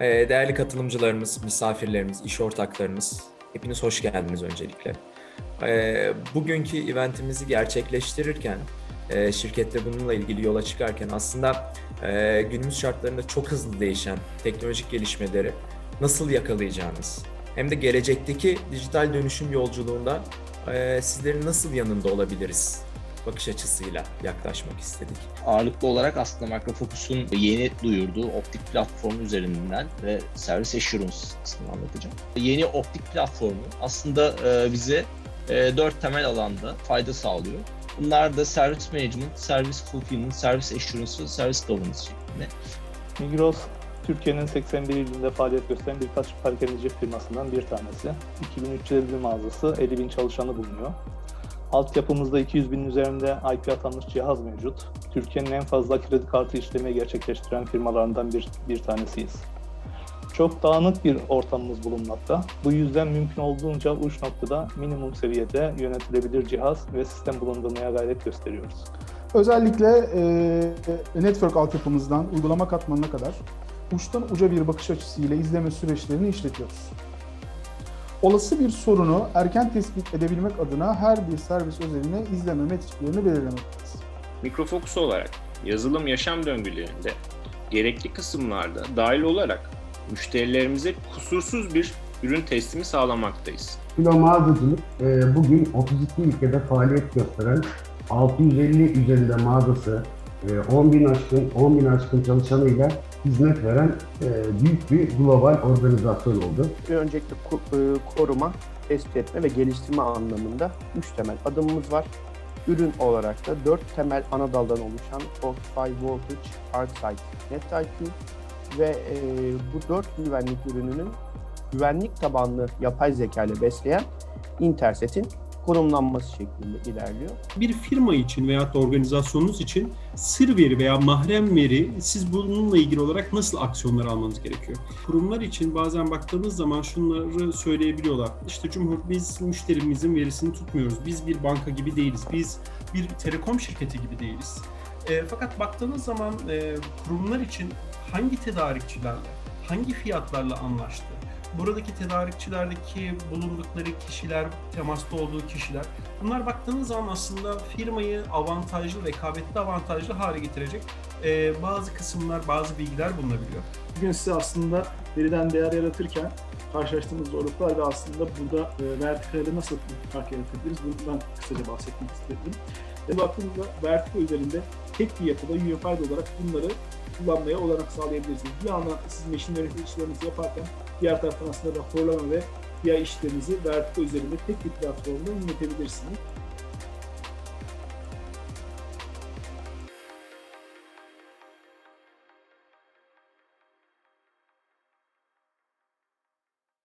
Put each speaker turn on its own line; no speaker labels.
Ee, Değerli katılımcılarımız, misafirlerimiz, iş ortaklarımız, hepiniz hoş geldiniz öncelikle. Ee, Bugünkü eventimizi gerçekleştirirken, e, şirkette bununla ilgili yola çıkarken aslında e, günümüz şartlarında çok hızlı değişen teknolojik gelişmeleri nasıl yakalayacağınız, hem de gelecekteki dijital dönüşüm yolculuğunda e, sizlerin nasıl yanında olabiliriz bakış açısıyla yaklaşmak istedik.
ağırlıklı olarak aslında Microfocus'un yeni duyurduğu optik platform üzerinden ve Service Assurance kısmını anlatacağım. Yeni optik platformu aslında e, bize e, dört temel alanda fayda sağlıyor. Bunlar da Service Management, Service Fulfillment, Service Assurance ve Service Governance şeklinde.
Migros, Türkiye'nin 81 ilinde faaliyet gösteren birkaç park edici firmasından bir tanesi. 2350 mağazası, 50 bin çalışanı bulunuyor. Altyapımızda 200 binin üzerinde IP atanmış cihaz mevcut. Türkiye'nin en fazla kredi kartı işlemi gerçekleştiren firmalarından bir, bir tanesiyiz. Çok dağınık bir ortamımız bulunmakta. Bu yüzden mümkün olduğunca uç noktada minimum seviyede yönetilebilir cihaz ve sistem bulundurmaya gayret gösteriyoruz.
Özellikle e, network altyapımızdan uygulama katmanına kadar uçtan uca bir bakış açısıyla izleme süreçlerini işletiyoruz. Olası bir sorunu erken tespit edebilmek adına her bir servis özeline izleme metriklerini belirlemekteyiz.
Mikrofocus olarak yazılım yaşam döngülerinde gerekli kısımlarda dahil olarak müşterilerimize kusursuz bir ürün teslimi sağlamaktayız.
Kilo mağazacılık e, bugün 32 ülkede faaliyet gösteren 650 üzerinde mağazası, 10 bin aşkın 10 bin aşkın çalışanıyla hizmet veren e, büyük bir global organizasyon oldu.
Öncelikle e, koruma, tespit etme ve geliştirme anlamında 3 temel adımımız var. Ürün olarak da 4 temel ana daldan oluşan Fortify Voltage, ArcSight, NetIQ ve e, bu 4 güvenlik ürününün güvenlik tabanlı yapay zeka ile besleyen Interset'in konumlanması şeklinde ilerliyor.
bir firma için veya da organizasyonunuz için sır veri veya mahrem veri siz bununla ilgili olarak nasıl aksiyonlar almanız gerekiyor? Kurumlar için bazen baktığınız zaman şunları söyleyebiliyorlar. İşte Cumhur biz müşterimizin verisini tutmuyoruz. Biz bir banka gibi değiliz. Biz bir telekom şirketi gibi değiliz. E, fakat baktığınız zaman e, kurumlar için hangi tedarikçilerle, hangi fiyatlarla anlaştı? Buradaki tedarikçilerdeki bulundukları kişiler, temasta olduğu kişiler Bunlar baktığınız zaman aslında firmayı avantajlı, rekabetli avantajlı hale getirecek e, bazı kısımlar, bazı bilgiler bulunabiliyor.
Bugün size aslında veriden değer yaratırken karşılaştığımız zorluklar ve aslında burada e, vertikali nasıl fark yaratabiliriz bundan kısaca bahsetmek istedim. Ve baktığımızda vertikal üzerinde tek bir yapıda UniFi'de olarak bunları kullanmaya olanak sağlayabilirsiniz. Bir yandan siz machine learning işlerinizi yaparken diğer taraftan aslında raporlama ve diğer işlerinizi vertikal üzerinde tek bir platformda yönetebilirsiniz.